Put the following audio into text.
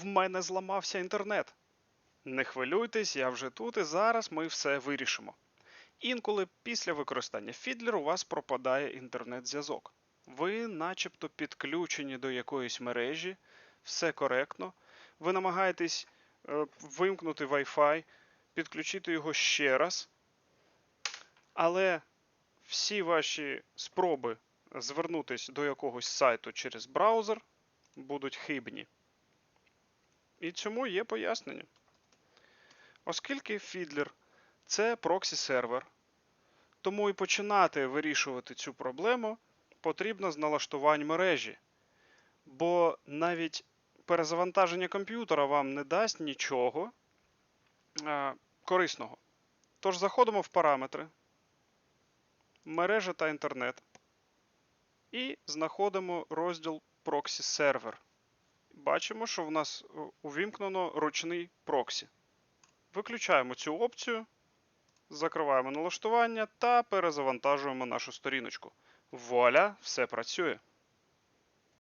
в мене зламався інтернет. Не хвилюйтесь, я вже тут і зараз ми все вирішимо. Інколи після використання Fiddler у вас пропадає інтернет-зв'язок. Ви начебто підключені до якоїсь мережі, все коректно. Ви намагаєтесь е, вимкнути Wi-Fi, підключити його ще раз. Але всі ваші спроби звернутися до якогось сайту через браузер будуть хибні. І цьому є пояснення. Оскільки Fiddler – це проксі-сервер, тому і починати вирішувати цю проблему потрібно з налаштувань мережі. Бо навіть перезавантаження комп'ютера вам не дасть нічого е, корисного. Тож заходимо в параметри, мережа та інтернет і знаходимо розділ проксі сервер. Бачимо, що в нас е, увімкнено ручний проксі. Виключаємо цю опцію, закриваємо налаштування та перезавантажуємо нашу сторіночку. Вуаля, все працює.